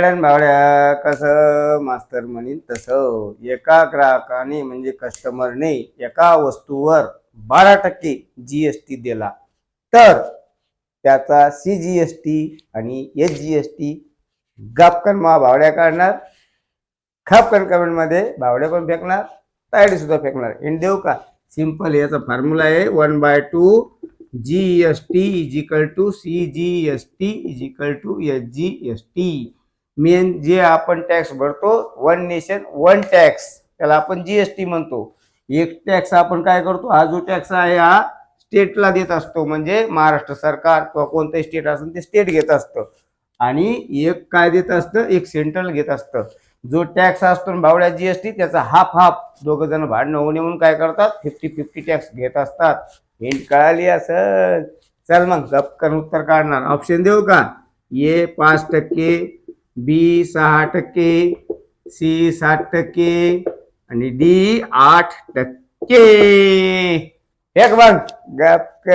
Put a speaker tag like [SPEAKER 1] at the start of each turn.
[SPEAKER 1] भावड्या कसं मास्तर म्हणीन तसं हो. एका ग्राहकाने म्हणजे कस्टमरने एका वस्तूवर बारा टक्के जी एस टी दिला. तर त्याचा सी जी एस टी आणि एस जी एस टी गापकन मा भावड्या काढणार. खापकन कमेंटमध्ये भावड्या पण फेकणार. तायडी सुद्धा फेकणार. एंड देऊ का? सिंपल याचा फॉर्म्युला आहे. One by two G S T equal to C G S T equal to S G S T main जे आपण टॅक्स भरतो वन नेशन वन टॅक्स त्याला आपण जीएसटी म्हणतो. एक टॅक्स आपण काय करतो? हा जो टॅक्स आहे हा स्टेटला देत असतो. म्हणजे महाराष्ट्र सरकार किंवा कोणतंही स्टेट असेल ते स्टेट घेत असतं. आणि एक काय देत असतं? एक सेंट्रल घेत असतं. जो टॅक्स असतो बावड्या जी एस जीएसटी त्याचा हाफ हाफ दोघं जण भांडणं होऊन म्हणून काय करतात? फिफ्टी फिफ्टी टॅक्स घेत असतात. हिंट कळाली असं चल मग गपकन उत्तर काढणार. ऑप्शन देऊ का? ये पाच टक्के बी सहा टक्के सी सात टक्के आणि डी आठ टक्के. एक बघ गप